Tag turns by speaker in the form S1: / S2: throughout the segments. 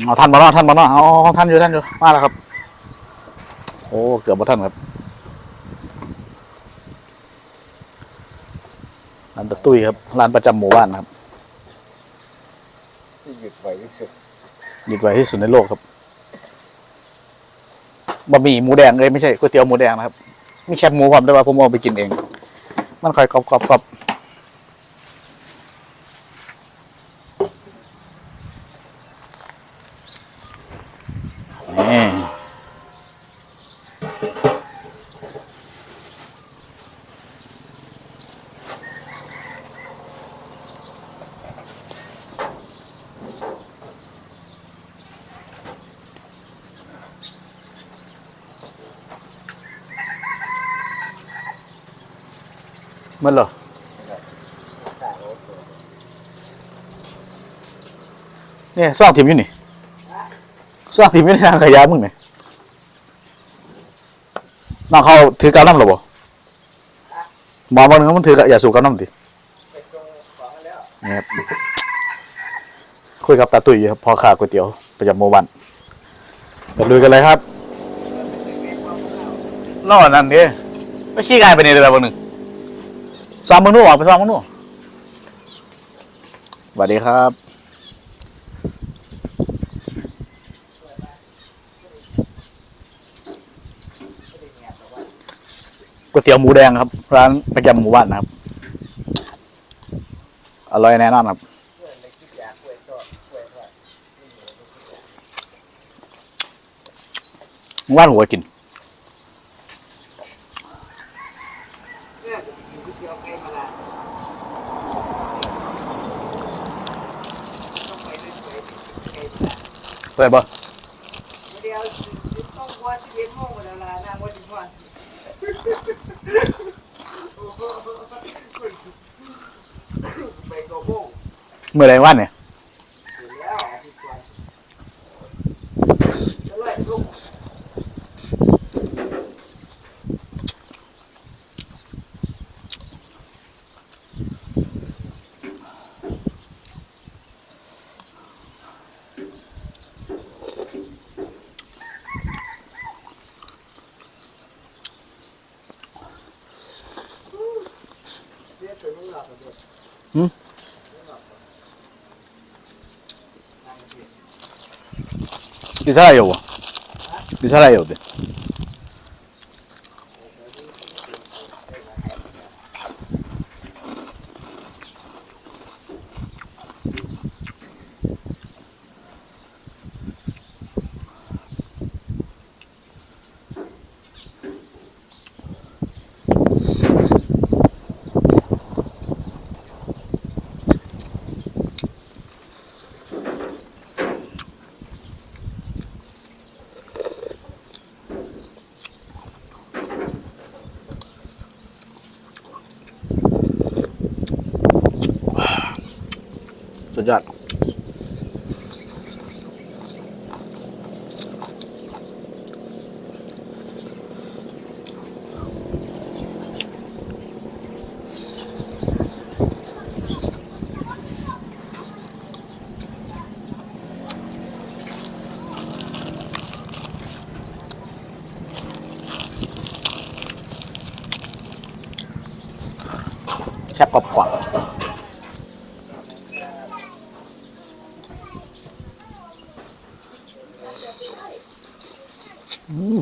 S1: เอาท่านมาเนาะท่านมาเนาะเอาเอาท่านอยู่ท่านอยู่มาแล้วครับ โอ้เกือบมาท่านครับร้านตะตุ้ยครับร้านประจำหมู่บ้านนะครับ
S2: ที่หยุดไว้ที่สุด
S1: หยุดไว้ที่สุดในโลกครับบะหมี่หมูแดงเลยไม่ใช่ก๋วยเตี๋ยวหมูแดงนะครับ มีแคบหมูความได้ว่าผมเอาไปกินเอง มันค่อยกรอบกรอบกรอบ มันเหรอเนี่ยซอกทิมอยู่นี่ซอกทิมอยู่ในทางขยะมึงเนี่ยน้องเขาถือกาวน้ำหรอบ่หมอบอกหนึงมันถือกอย่าสูบกาวน้ำดิ
S2: ไปส่งของแล้ว
S1: นี่ครับคุยกับตาตุ้ยครับพอขาก๋วยเตี๋ยวประจำหมู่บ้านไปลุยกันเลยครับนอนนั่นดิไม่ชี้กายไปนี่เลยแบบนึง ซ้อมมึงนู่นออกไปซ้อมมึงนู่นสวัสดีครับก๋วยเตี๋ยวหมูแดงครับ ร้านประจำหมู่บ้านนะครับ อร่อยแน่นอนครับ
S2: ว่า
S1: นหัวกิน
S2: เนี่ยจะกินก๋วยเตี๋ยวไก่มาละต้องไปด้วยไก่ไก่มาละ
S1: เปิดบ่
S2: เดี๋ยวต้องว่าสิบเอ็ดโมงแล้วล่ะนางว่าสิบวันไปโกโบง
S1: เมื่อไรวันเนี่ย
S2: ถึงแล้วอาทิตย์ก่อนจะไล่ลูก เรี ยกตัวนู้นหลับตัว เดียว
S1: ดิซาไรอ ยู่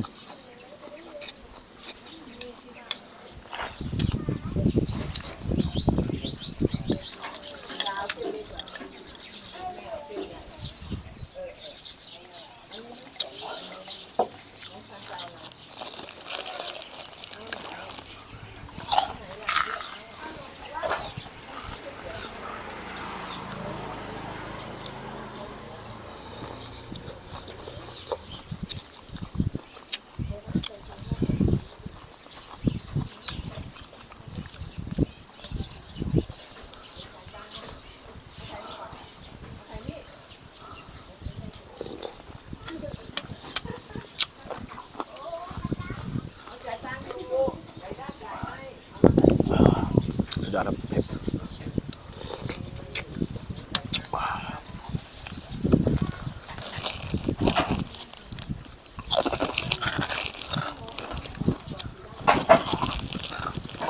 S1: ุดยอดครับ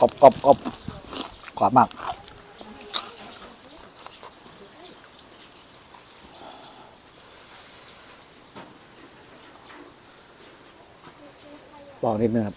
S1: กร
S2: อบกรอบกรอบกรอบมากบอกนิดนึงครับ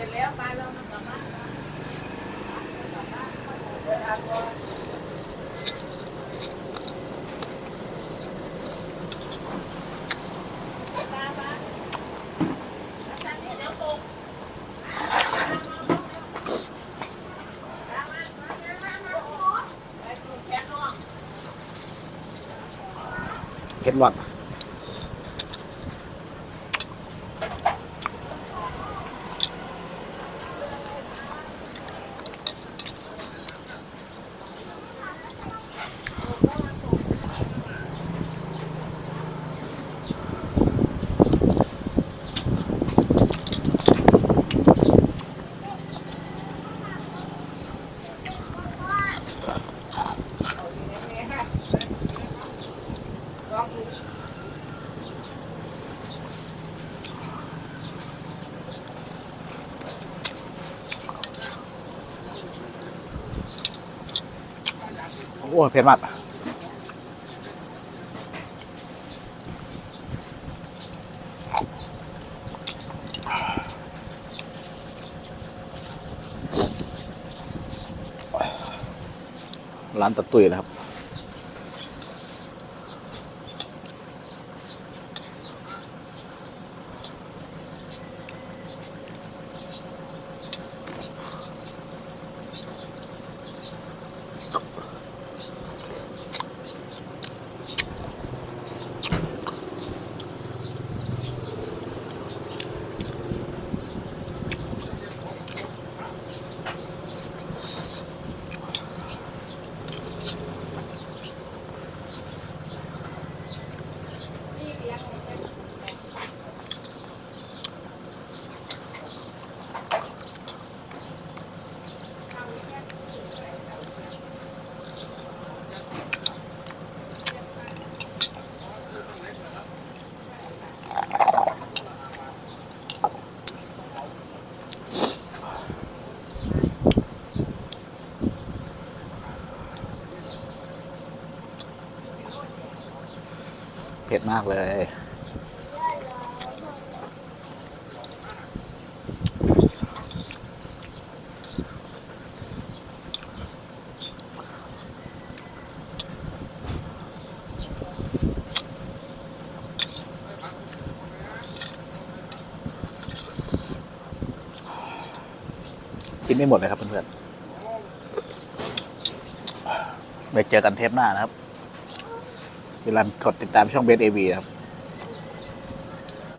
S3: ร็
S4: จแล้วไปเรา
S3: มา
S4: ก
S3: ลับบ้านเดินทางก่อนเห็น
S2: ว่ด โอ้ยเผ็ดมากร้านตะตุยนะครับ เผ็ดมากเลยกิน
S1: ไม่หมดเลยครับเพื่อนๆไปเจอกันเทปหน้านะครับ เวลากดติดตามช่องเบสเอวีนะครับ